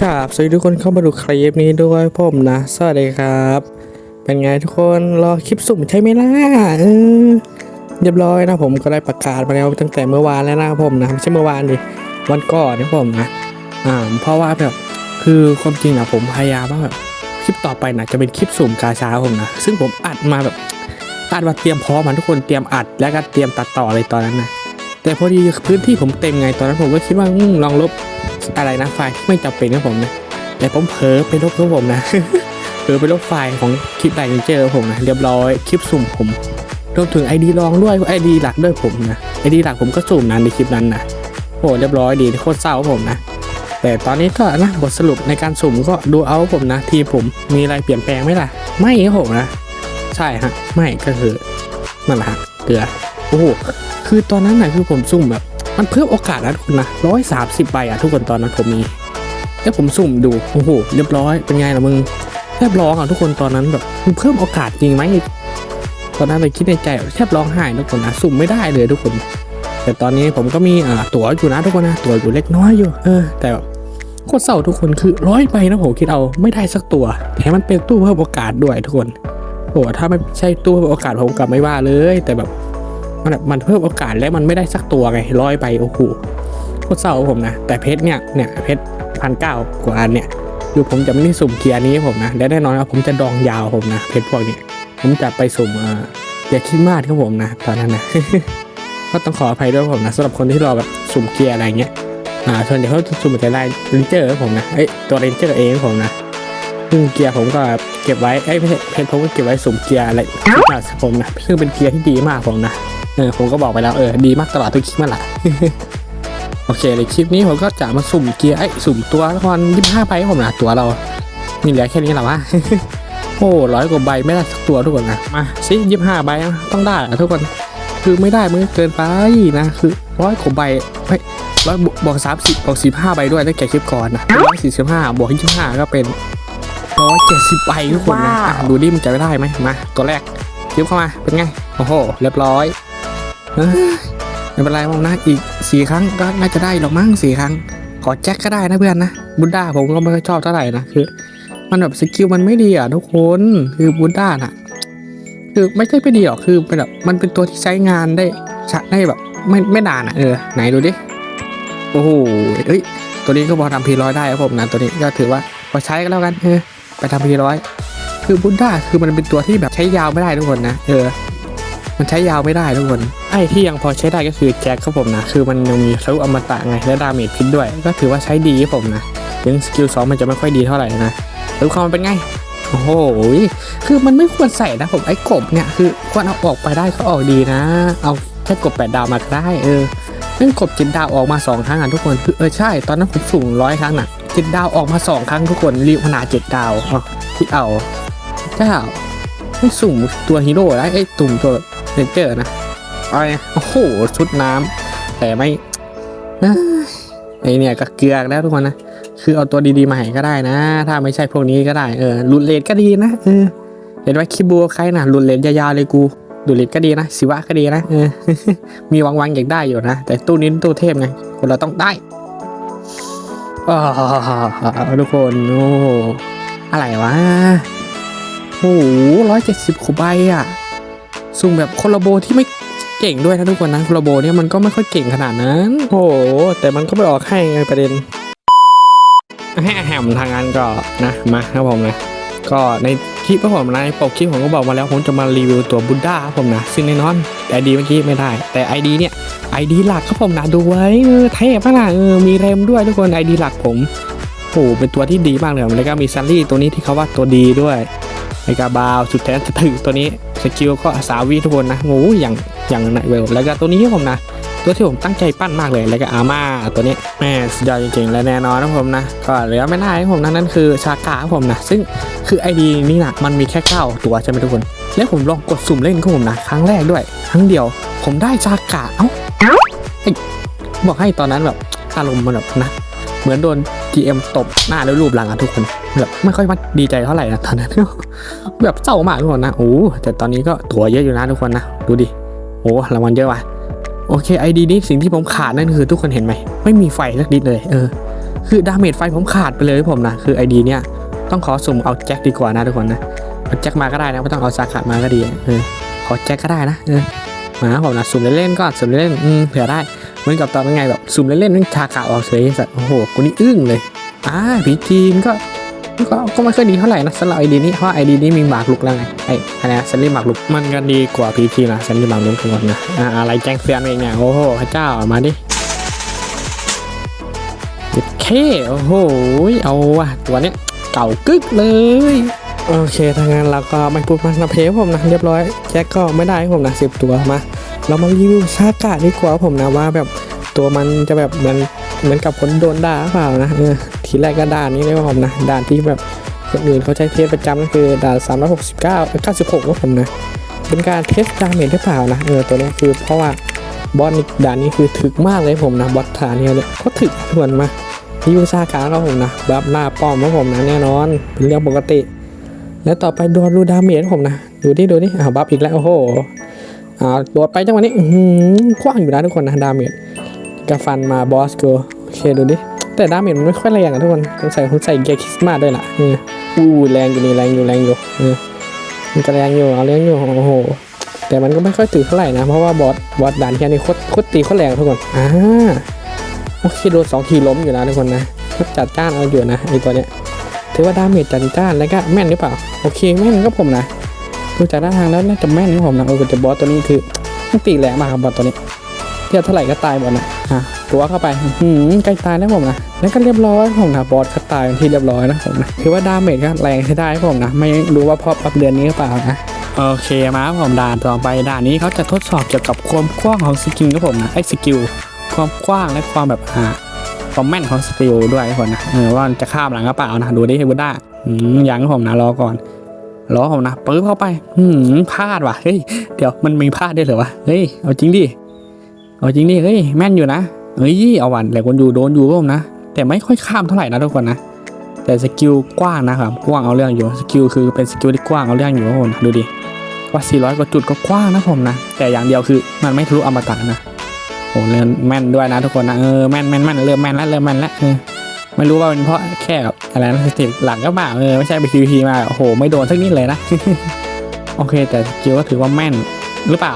ครับสวัสดีทุกคนเข้ามาดูคลิปนี้ด้วยผมนะ สวัสดีครับ เป็นไงทุกคนรอคลิปสุ่มใช่ไหมล่ะเออเรียบร้อยนะผมก็ได้ประกาศมาแล้วตั้งแต่เมื่อวานแล้วนะผมนะไม่ใช่เมื่อวานดิวันก่อนนะผมนะอ่าเพราะว่าแบบคือความจริงนะผมพยายามว่าแบบคลิปต่อไปนะจะเป็นคลิปสุ่มกาชาผมนะซึ่งผมอัดมาแบบอัดมาเตรียมพร้อมมาทุกคนเตรียมอัดแล้วก็เตรียมตัดต่อเลยตอนนั้นนะ แต่พอดีพื้นที่ผมเต็มไงตอนนั้นผมก็คิดว่าอลองลบอะไรนะไฟล์ไม่จำเป็นนะผมนะแต่ผมเผลอไปลบครับผมนะเผลอไปลบไฟล์ของคลิปไลน์เจอผมนะเรียบร้อยคลิปสุ่มผมรวมถึง ID รองด้วย ID หลักด้วยผมนะ ID หลักผมก็สุ่มนั้นในคลิปนั้นนะโอ้เรียบร้อยดีโคตรเศร้าผมนะแต่ตอนนี้ก็นะบทสรุปในการสุ่มก็ดูเอาผมนะ ทีผมมีอะไรเปลี่ยนแปลงไหมล่ะ ไม่ครับผมนะ ใช่ฮะ ไม่ก็คือนั่นแหละฮะเกลือโอ้โห คือตอนนั้นนะคือผมสุ่มแบบ มันเพิ่มโอกาสนะทุกคนนะร้อยสามสิบใบอะทุกคนตอนนั้นผมมีแล้วผมสุ่มดูโอ้โหเรียบร้อยเป็นไงล่ะมึงแทบร้องอะทุกคนตอนนั้นแบบมันเพิ่มโอกาสจริงไหมตอนนั้นเลยคิดในใจแทบร้องไห้ทุกคนนะสุ่มไม่ได้เลยทุกคน แต่ตอนนี้ผมก็มีอ่าตั๋วอยู่นะทุกคนนะตั๋วอยู่เล็กน้อยอยู่เออแต่แบบโคตรเศร้าทุกคนคือร้อยใบนะผมคิดเอาไม่ได้สักตัวแถมมันเป็นตู้เพิ่มโอกาสด้วยทุกคนโอ้โหถ้าไม่ใช่ตู้เพิ่มโอกาสผมกลับไม่ว่าเลย แต่แบบ มันมันเพิ่มโอกาสแล้วมันไม่ได้สักตัวไงร้อยไปโอ้โหโคตรเศร้าผมนะ แต่เพชรเนี่ยเนี่ยเพชรพันเก้ากว่าอันเนี่ยคือผมจะไม่ได้สุ่มเกียร์นี้ผมนะและแน่นอนว่าผมจะดองยาวผมนะเพชรพวกนี้ผมจะไปสุ่มเอออย่าคิดมากครับผมนะตอนนั้นนะก็ต้องขออภัยด้วยผมนะสำหรับคนที่รอแบบสุ่มเกียร์อะไรเงี้ยอ่าส่วนใหญ่เขาสุ่มแต่ได้เรนเจอร์ผมนะเอ้ยตัวเรนเจอร์เองผมนะซึ่งเกียร์ผมก็เก็บไว้เอ้ยไม่ใช่เพชรผมก็เก็บไว้สุ่มเกียร์อะไรผมนะซึ่งเป็นเกียร์ที่ดีมากผมนะ เออผมก็บอกไปแล้วเออดีมากตลอดทุกคลิปนั่นแหละโอเคเลยคลิปนี้ผมก็จะมาสุ่มเกียร์ไอ้สุ่มตัวละครยี่ห้าใบให้ผมนะตัวเรานี่เหลือแค่นี้หละวะโอ้ร้อยกว่าใบไม่ได้สักตัวทุกคนนะมาสิยี่ห้าใบอะต้องได้อะทุกคนคือไม่ได้มันเกินไปนะคือร้อยกว่าใบไม่ร้อยบวกสามสิบบวกสิบห้าใบด้วยตั้งแต่คลิปก่อนนะร้อยสี่สิบห้าบวกยี่ห้าก็เป็นร้อยเจ็ดสิบใบทุกคนนะดูดิมันจะได้ไหมมาตัวแรกคลิปเข้ามาเป็นไงโอ้โหเรียบร้อย ไม่เป็นไรผมนะอีกสี่ครั้งก็น่าจะได้หรอกมั้งสี่ครั้ง ขอแจ็คก็ได้นะเพื่อนนะบุดด้าผมก็ไม่ค่อยชอบเท่าไหร่นะคือ มันแบบสกิลมันไม่ดีอะทุกคนคือบุดด้าน่ะ คือไม่ใช่ไม่ดีหรอกคือเป็นแบบมันเป็นตัวที่ใช้งานได้ช้ได้แบบ ไม่ไม่นานอะเออไหนดูดิโอ้โหเอ้ยตัวนี้ก็พอทำพีร้อยได้ครับผมนะตัวนี้ก็ถือว่าพอใช้ก็แล้วกันเออไปทำพีร้อยคือบุดด้าคือมันเป็นตัวที่แบบใช้ยาวไม่ได้ทุกคนนะเออ มันใช้ยาวไม่ได้ทุกคน ไอ้ที่ยังพอใช้ได้ก็คือแจ็คครับผมนะ คือมันยังมีทะลุอมตะไงและดาเมจพิษด้วย ก็ถือว่าใช้ดีครับผมนะถึงสกิลสองมันจะไม่ค่อยดีเท่าไหร่นะรู้ความมันเป็นไง โอ้โห คือมันไม่ควรใส่นะผมไอ้กบเนี่ยคือควรเอาออกไปได้ก็ออกดีนะ เอาแค่กบแปดดาวมาก็ได้เออเรื่องกบเจ็ดดาวออกมาสองครั้งอะทุกคนคือเออใช่ตอนนั้นผมสูงร้อยครั้งน่ะเจ็ดดาวออกมาสองครั้งทุกคนรีบขนาดเจ็ดดาวอ๋อที่เอาเจ้าไม่สุ่มตัวฮีโร่ล้ไอ้ตุ่มตัว เรนเจอร์นะไอ้โอ้โหชุดน้ำแต่ไม่เอ้ยไอเนี่ยก็เกลือแล้วทุกคนนะคือเอาตัวดีๆมาให้ก็ได้นะ ถ้าไม่ใช่พวกนี้ก็ได้เออลุนเลนก็ดีนะเออเห็นว่าคิบูใครนะลุนเลนยาวๆเลยกูลุนเลนก็ดีนะสิวะก็ดีนะเออมีวังๆอยากได้อยู่นะแต่ตู้นี้ตู้เทพไงคนเราต้องได้อ้าวทุกคนโอ้อะไรวะโอ้โหร้อยเจ็ดสิบขวบใบอะ สุ่มแบบโคลาโบที่ไม่เก่งด้วยนะทุกคนนะโคลโบเนี่ยมันก็ไม่ค่อยเก่งขนาดนั้น โอ้โห แต่มันก็ไปออกให้ไงประเด็น ให้แฮมทางนั้นก็นะมาครับผมนะก็ในคลิปผมนะในปกคลิปผมก็บอกมาแล้วผมจะมารีวิวตัวบุดด้าครับผมนะ ซึ่งแน่นอนแต่ดีเมื่อกี้ไม่ได้ แต่ ID เนี่ย ID หลักครับผมนะดูไว้เออเทพนะเออมีเรมด้วยทุกคน ID หลักผมโอ้โหเป็นตัวที่ดีมากเลยแล้วก็มีซันลี่ตัวนี้ที่เขาว่าตัวดีด้วยไอกาบาวสุดแท้จะถึงตัวนี้ สกิลก็สาวีทุกคนนะงูอย่างอย่างไหนเวลแล้วก็ตัวนี้ผมนะ ตัวที่ผมตั้งใจปั้นมากเลยแล้วก็อาม่าตัวนี้แม่สุดยอดจริงๆและแน่นอนนะผมนะ ก็เหลือไม่ได้ครับผมนะนั่นคือชากาครับผมนะ ซึ่งคือไอดีนี่นะมันมีแค่เก้าตัวใช่ไหมทุกคน แล้วผมลองกดสุ่มเล่นของผมนะครั้งแรกด้วยครั้งเดียว ผมได้ชากาเอ้าไอบอกให้ตอนนั้นแบบอารมณ์มันแบบนะ เหมือนโดน GM ตบหน้าแล้วรูปหลังอะทุกคนแบบไม่ค่อยมาดีใจเท่าไหร่นะตอนนั้นแบบเศร้ามากทุกคนนะโอ้แต่ตอนนี้ก็ตัวเยอะอยู่นะทุกคนนะดูดิโอ้รางวัลเยอะว่ะโอเคไอดีนี้สิ่งที่ผมขาดนั่นคือทุกคนเห็นไหมไม่มีไฟสักนิดเลยเออคือดาเมจไฟผมขาดไปเลยผมนะคือไอดีเนี่ยต้องขอสุ่มเอาแจ็คดีกว่านะทุกคนนะเอาแจ็คมาก็ได้นะไม่ต้องเอาซาขามาก็ดีเออขอแจ็คก็ได้นะเออมาผมนะสุ่มเล่นๆก็สุ่มเล่นๆเผื่อได้ มือนกับตอนเป็นไงแบบสุ่มเล่นๆนั่งชาขาออกเฉยสัตว์โอ้โหกูนี่อึ้งเลยอ่าพีทีมก็ก็ก็ไม่ค่อยดีเท่าไหร่นะสำหรับไอดีนี้เพราะไอดีนี้มีหมากลุกแล้วไงไอ้อะไรนะซันนี่หมากลุกมันก็ดีกว่าพีทีนะซันนี่หมากลุกทุกคนนะอ่าอะไรแจ้งเตือนเองเนี่ยโอ้โหพระเจ้ามาดิเคโอ้โหเอาว่ะตัวเนี้ยเก่ากึกเลยโอเคถ้างั้นเราก็ไม่พูดมากนะเพจผมนะเรียบร้อยแจ็คก็ไม่ได้ผมนะสิบตัวมาเรามารีวิวชากาดีกว่าผมนะว่าแบบ ตัวมันจะแบบเหมือนเหมือนกับคนโดนด่าหรือเปล่านะเออทีแรกก็ด่านนี้เลยว่าผมนะด่านที่แบบคนอื่นเขาใช้เทสประจำก็คือด่าน369 96ว่าผมนะเป็นการเทสดาเมจหรือเปล่านะเออตัวนี้คือเพราะว่าบอสด่านนี้คือถึกมากเลยผมนะบอสฐานเนี่ยเนี่ยเขาถึกทวนมายูซาการครับผมนะแบบหน้าป้อมของผมนะแน่นอนเป็นเรื่องปกติ แล้วต่อไปโดนรูดาเมจผมนะดูดิดูดิอ่าบัฟอีกแล้วโอ้โหอ่าโดดไปจังหวะนี้อื้อหือกว้างอยู่นะทุกคนนะดาเมจ กระฟันมาบอสกูโอเคดูดิ แต่ดาเมจมันไม่ค่อยแรงอะทุกคนต้องใส่คนใส่เกียร์คริสต์มาสด้วยล่ะเอออู้แรงอยู่นี่แรงอยู่แรงอยู่เออมันก็แรงอยู่เอาเรื่องอยู่โอ้โหแต่มันก็ไม่ค่อยถือเท่าไหร่นะ เพราะว่าบอสบอสด่านแค่นี้โคตรโคตรตีโคตรแรงทุกคนอ่าโอเคโดนสองทีล้มอยู่นะทุกคนนะก็จัดจ้านเอาอยู่นะไอตัวเนี้ยถือว่าดาเมจจัดจ้านแล้วก็แม่นหรือเปล่าโอเคแม่นก็ผมนะดูจากด้านทางแล้วน่าจะแม่นนะผมนะโอ้แต่บอสตัวนี้คือมันตีแรงมากครับบอสตัวนี้ เทียบเท่าไหร่ก็ตายหมดนะอะตัวเข้าไปหืมใกล้ตายแล้วผมนะแล้วก็เรียบร้อยผมนะบอสก็ตายเป็นที่เรียบร้อยนะผมนะถือว่าดาเมจก็แรงใช้ได้ครับผมนะ ไม่รู้ว่าเพราะปรับเดือนนี้หรือเปล่านะโอเคมาครับผมด่านต่อไปด่านนี้เขาจะทดสอบเกี่ยวกับความกว้างของสกิลครับผมนะไอ้สกิลความกว้างและความแบบอ่าความแม่นของสกิลด้วยครับผมนะเออว่ามันจะข้ามหลังกระเป๋านะดูดิเฮบุด้าอืมยังครับผมนะรอก่อนรอผมนะปึ๊บเข้าไป อืมพลาดว่ะเฮ้ยเดี๋ยวมันมีพลาดได้วยเหรอวะเฮ้ยเอาจริงดิ เอาจริงดิเฮ้ยแม่นอยู่นะเฮ้ยเอาวันแหละคนอยู่โดนอยู่รับผมนะ แต่ไม่ค่อยข้ามเท่าไหร่นะทุกคนนะแต่สกิลกว้างนะครับกว้างเอาเรื่องอยู่สกิลคือเป็นสกิลที่กว้างเอาเรื่องอยู่ครับผมนดูดิว่า 400 กว่าจุดก็กว้างนะผมนะ แต่อย่างเดียวคือมันไม่ทะลุอมตะนะโอ้เริ่มแม่นด้วยนะทุกคนนะเออแม่นแม่นแม่นเริ่มแม่นแล้วเริ่มแม่นแล้วเออไม่รู้ว่าเป็นเพราะแค่แบบอะไรนะสติหลังก็บ่าเออไม่ใช่ไปคิวทีมาโอ้โหไม่โดนสักนิดเลยนะโอเค แต่สกิลก็ถือว่าแม่นหรือเปล่า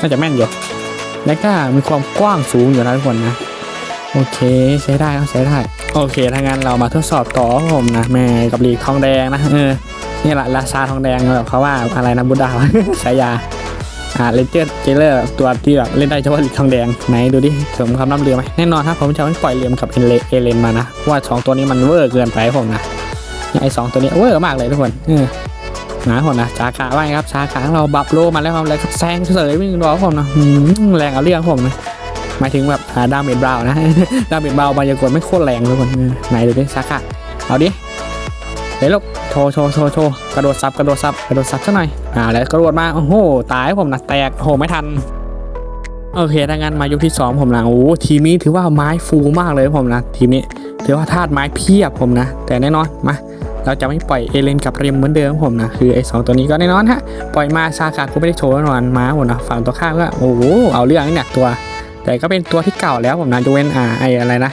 น่าจะแม่นอยู่ แล้วก็มีความกว้างสูงอยู่นะทุกคนนะโอเคใช้ได้ครับใช้ได้โอเคถ้างั้นเรามาทดสอบต่อผมนะแม่กับลีกทองแดงนะเออนี่แหละราชาทองแดงแบบเขาว่าอะไรนะบุดดาวฉายาอ่าเลเจอร์เจเลอร์ตัวที่แบบเล่นได้เฉพาะหลีกทองแดงไหนดูดิสมคำน้ำเรือไหมแน่นอนครับผมจะไม่ปล่อยเลียมกับเอเลเอเลนมานะว่าสองตัวนี้มันเวอร์เกินไปผมนะเนี่ยไอสองตัวนี้เวอร์มากเลยทุกคนเออ นะผมนะชาขาว่าไงครับชาขาของเราบับโลมาแล้วครับแล้วแซงเฉยวิ่งรอผมนะแรงเอาเรื่องผมนะหมายถึงแบบาดาเมจบราวน์นะดาเมจบราวน์มายากลไม่โคตรแรงทุกคนไหนดูดิชาขาเอาดิเดี๋ยวลูกโชว์โชว์โชว์โชว์กระโดดซับกระโดดซับกระโดดซับสักหน่อยอ่าแล้วกระโดดมาโอ้โหตายผมนะแตกโอ้โหไม่ทันโอเคถ้างั้นมายกที่สองผมนะโอ้ทีมนี้ถือว่าไม้ฟูมากเลยผมนะทีมนี้ถือว่าธาตุไม้เพียบผมนะ แต่แน่นอนมา เราจะไม่ปล่อยเอเลนกับเรียมเหมือนเดิมผมนะคือไอ้สองตัวนี้ก็แน่นอนฮะปล่อยมาซาคากูไม่ได้โชว์แน่นอนมาผมนะฝั่งตัวข้าก็โอ้โหเอาเรื่องนี่เนี่ยตัว แต่ก็เป็นตัวที่เก่าแล้วผมนะยกเว้นอ่าไอ้อะไรนะ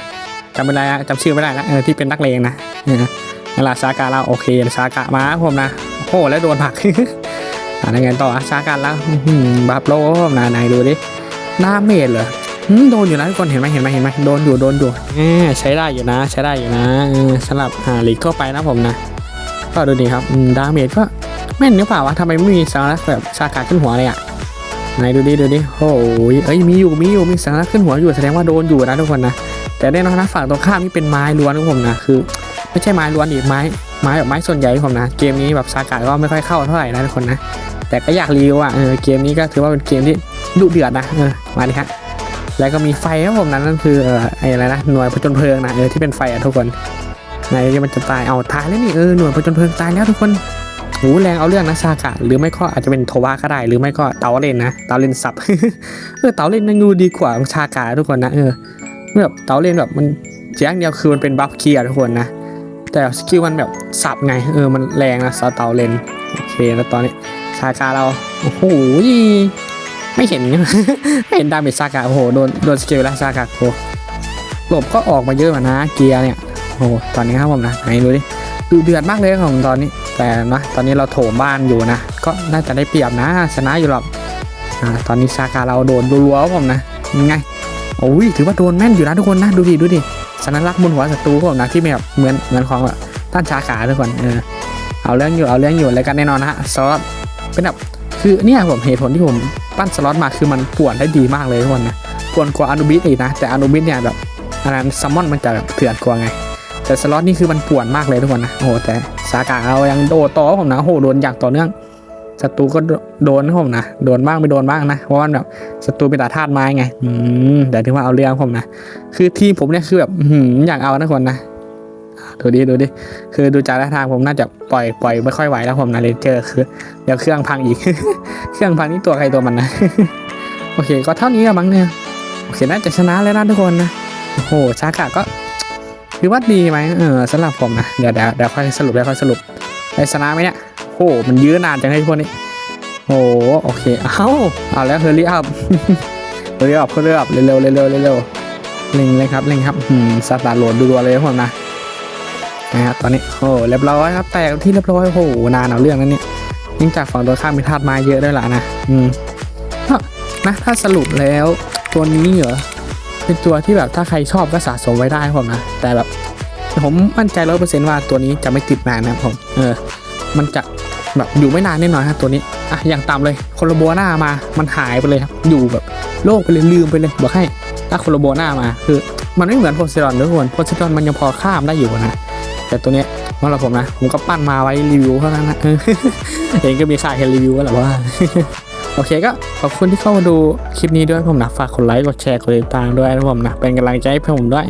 จำไม่ได้จำชื่อไม่ได้นะเออที่เป็นนักเลงนะนั่นแหละซากาเราโอเคซากะมารับผมนะโอ้แล้วโดนผักอ่าในไงต่ออะซากาแล้วอื้อหือบาปโลผมนะไหนดูดิหน้าเมดเหรอ โดนอยู่นะทุกคนเห็นไหมเห็นไหมเห็นไหมโดนอยู่โดนอยู่แหมใช้ได้อยู่นะ ใช้ได้อยู่นะสำหรับอ่าลีกทั่วไปนะผมนะ ก็ดูดีครับดาเมจก็แม่นหรือเปล่าวะทำไมไม่มีสัญลักแบบซากะขึ้นหัวเลยอะไหนดูดิดูดิโอ้ยเอ้ยมีอยู่มีอยู่มีสัญลักขึ้นหัวอยู่แสดงว่าโดนอยู่นะทุกคนนะแต่แน่นอนนะฝั่งตรงข้ามนี่เป็นไม้ล้วนของผมนะคือ ไม่ใช่ไม้ล้วนอีกไม้ไม้แบบไม้ส่วนใหญ่ของผมนะเกมนี้แบบซากะก็ไม่ค่อยเข้าเท่าไหร่นะทุกคนนะแต่ก็อยากรีวิวอะเออเกมนี้ก็ถือว่าเป็นเกมที่ดุเดือดนะเออมาดิฮะ แล้วก็มีไฟครับผมนั้นนั่นคือเออไอ้อะไรนะหน่วยผจญเพลิงนะเออที่เป็นไฟอะทุกคนนที่มันจะตายเอาตายแล้วนี่เออหน่วยผจญเพลิงตายแล้วทุกคนโหแรงเอาเรื่องนะซากะ หรือไม่ก็อาจจะเป็นโทวาก็ได้ หรือไม่ก็เตาเลนนะเตาเลนสับเออเตาเลนนั่งดูดีกว่าชากะทุกคนนะเออแบบเตาเลนแบบมันเสียอย่างเดียวคือมันเป็นบัฟเคียร์ทุกคนนะแต่สกิลมันแบบสับไงเออมันแรงนะสเตาเลนโอเคแล้วตอนนี้ซากาเราโอ้โห ไม่เห็น ไม่เห็นดาเมจซากาโอ้โหโดนโดนสกิลแล้วซากาโอ้หลบก็ออกมาเยอะเหมือนนะเกียร์เนี่ยโอ้โหตอนนี้ครับผมนะไหนดูดิดูเดือดมากเลยครับผมตอนนี้ แต่นะตอนนี้เราโถมบ้านอยู่นะ ก็น่าจะได้เปรียบนะชนะอยู่หรอกอ่าตอนนี้ซากาเราโดนรัวๆผมนะยังไงโอ้ยถือว่าโดนแม่นอยู่นะทุกคนนะดูดิดูดิสัญลักษณ์บนหัวศัตรูผมนะที่แบบเหมือนเหมือนของแบบต้านชาขาทุกคนเออเอาเรื่องอยู่เอาเรื่องอยู่อะไรกันแน่นอนนะฮะสล็อตเป็นแบบคือเนี่ยผมเหตุผลที่ผม ปั้นสล็อตมาคือมันป่วนได้ดีมากเลยทุกคนนะป่วนกว่าอนุบิสอีกนะ แต่อนุบิสเนี่ยแบบอันนั้นซัมมอนมันจะแบบเถื่อนกว่าไง แต่สล็อตนี่คือมันป่วนมากเลยทุกคนนะโอ้แต่สากาเรายังโดต่อผมนะโอ้โหโดนอย่างต่อเนื่องศัตรูก็โดนผมนะโดนบ้างไม่โดนบ้างนะเพราะว่าแบบศัตรูเป็นตาธาตุไม้ไงอืมแต่ที่ว่าเอาเรื่องผมนะคือทีมผมเนี่ยคือแบบอื้อหืออยากเอานะทุกคนนะ ดูดิดูดิคือดูจากท่าทางผมน่าจะปล่อยปล่อยไม่ค่อยไหวแล้วผมนะเลเจอร์คือเดี๋ยวเครื่องพังอีก เครื่องพังนี่ตัวใครตัวมันนะ โอเค ก็เท่านี้ละมั้งเนี่ยโอเคน่าจะชนะแล้วนะทุกคนนะโอ้โหชากาก็คือว่าดีไหมเออสำหรับผมนะเดี๋ยวเดี๋ยวเดี๋ยวค่อยสรุปเดี๋ยวค่อยสรุปได้ชนะไหมเนี่ยโอ้โหมันยื้อนานจังเลยพวกนี้โอ้โหโอเคเอาเอาแล้วเฮอร์รี่อัพเฮอร์รี่อัพเฮอร์รี่อัพเร็วๆเร็วๆเร็วเร่งเลยครับเร่งครับอืมสตาร์โหลดดูๆเลยครับผมนะ นะครับตอนนี้โอ้เรียบร้อยครับ แตกที่เรียบร้อยโอ้โหนานเอาเรื่องนั้นเนี่ยยิ่งจากฝั่งตัวข้ามมีธาตุไม้เยอะด้วยล่ะนะอืมนะถ้าสรุปแล้วตัวนี้เหรอเป็นตัวที่แบบถ้าใครชอบก็สะสมไว้ได้ผมนะแต่แบบผมมั่นใจร้อยเปอร์เซนต์ว่าตัวนี้จะไม่ติดนานนะครับผมเออ มันจะแบบอยู่ไม่นานแน่นอนครับตัวนี้อะอย่างต่ำเลยคนละบัวหน้ามามันหายไปเลยครับอยู่แบบโลกไปเลยลืมไปเลยบอกให้ถ้าคนละบัวหน้ามาคือ มันไม่เหมือนโพไซดอนทุกคนโพไซดอนมันยังพอข้ามได้อยู่นะ แต่ตัวเนี้ยสำหรับผมนะ ผมก็ปั้นมาไว้รีวิวเท่านั้นนะเองก็มีค่าแค่รีวิวก็แหละว่า โอเคก็ขอบคุณที่เข้ามาดูคลิปนี้ด้วยผมนะ ฝากกดไลค์กดแชร์กดติดตามด้วยนะผมนะ เป็นกำลังใจให้ผมด้วย